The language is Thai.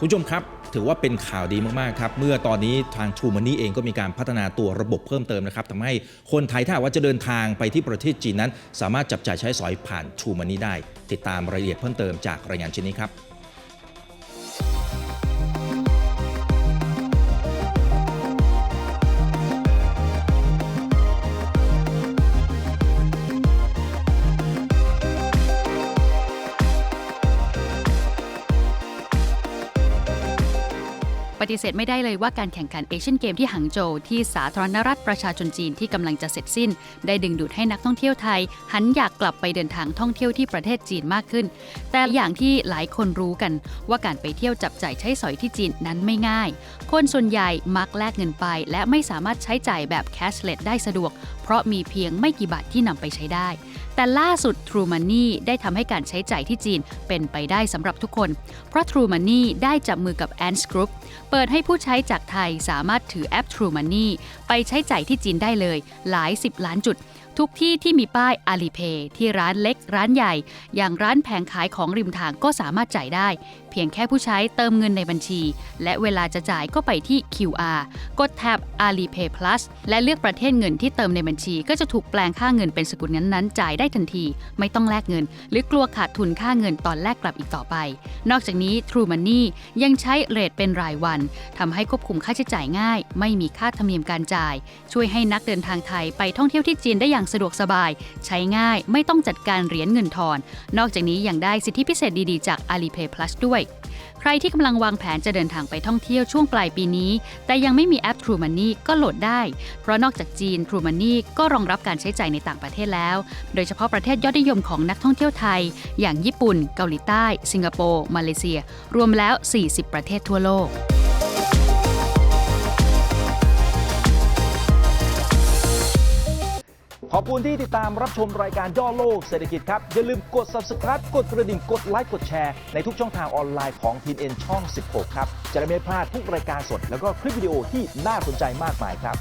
คุณผู้ชมครับถือว่าเป็นข่าวดีมากๆครับ เมื่อตอนนี้ทางชูมันนี่เองก็มีการพัฒนาตัวระบบเพิ่มเติมนะครับทำให้คนไทยถ้าว่าจะเดินทางไปที่ประเทศจีนนั้น สามารถจับจ่ายใช้สอยผ่านชูมันนี่ได้ ติดตามรายละเอียดเพิ่มเติมจากรายงานชิ้นนี้ครับ ปฏิเสธไม่ได้เลยว่าการแข่งขันเอเชียนเกมที่หังโจวที่สาธารณรัฐประชาชนจีนที่กำลังจะเสร็จสิ้น ได้ดึงดูดให้นักท่องเที่ยวไทย หันอยากกลับไปเดินทางท่องเที่ยวที่ประเทศจีนมากขึ้น แต่อย่างที่หลายคนรู้กันว่าการไปเที่ยวจับจ่ายใช้สอยที่จีนนั้นไม่ง่าย คนส่วนใหญ่มักแลกเงินไป และไม่สามารถใช้จ่ายแบบแคชเลสได้สะดวก เพราะมีเพียงไม่กี่บาทที่นำไปใช้ได้แต่ล่าสุด True Money ได้ทำให้การใช้จ่ายที่จีนเป็นไปได้สำหรับทุกคน เพราะ True Money ได้จับมือกับ Ants Group เปิดให้ผู้ใช้จากไทยสามารถถือแอป True Money ไปใช้จ่ายที่จีนได้เลย หลาย 10 ล้านจุด ทุกที่ที่มีป้าย Alipay ที่ร้านเล็กร้านใหญ่ อย่างร้านแผงขายของริมทางก็สามารถจ่ายได้ เพียงแค่ผู้ใช้เติมเงินในบัญชี และเวลาจะจ่ายก็ไปที่ QR กดแท็บ Alipay Plus และเลือกประเทศเงินที่เติมในบัญชี ก็จะถูกแปลงค่าเงินเป็นสกุลนั้นๆจ่ายได้ทันที ไม่ต้องแลกเงิน หรือกลัวขาดทุนค่าเงินตอนแลกกลับอีกต่อไป นอกจากนี้ True Money ยังใช้เรทเป็นรายวันทำให้ควบคุมค่าใช้จ่ายง่าย ไม่มีค่าธรรมเนียมการจ่าย ช่วยให้นักเดินทางไทยไปท่องเที่ยวที่จีนได้อย่างสะดวกสบาย ใช้ง่ายไม่ต้องจัดการเหรียญเงินทอน นอกจากนี้ยังได้สิทธิพิเศษดีๆจาก Alipay Plus ด้วยใครที่กำลังวางแผนจะเดินทางไปท่องเที่ยวช่วงปลายปีนี้ แต่ยังไม่มีแอป True Money ก็โหลดได้ เพราะนอกจากจีน True Money ก็รองรับการใช้จ่ายในต่างประเทศแล้ว โดยเฉพาะประเทศยอดนิยมของนักท่องเที่ยวไทย อย่างญี่ปุ่น เกาหลีใต้ สิงคโปร์ มาเลเซีย รวมแล้ว 40 ประเทศทั่วโลก ขอบคุณที่ติดตามรับชมรายการย่อโลกเศรษฐกิจครับ อย่าลืมกด subscribe กดกระดิ่งกดไลค์กดแชร์ในทุกช่องทางออนไลน์ของทีเอนช่อง 16 ครับ จะได้ไม่พลาดทุกรายการสด แล้วก็คลิปวิดีโอที่น่าสนใจมากมายครับ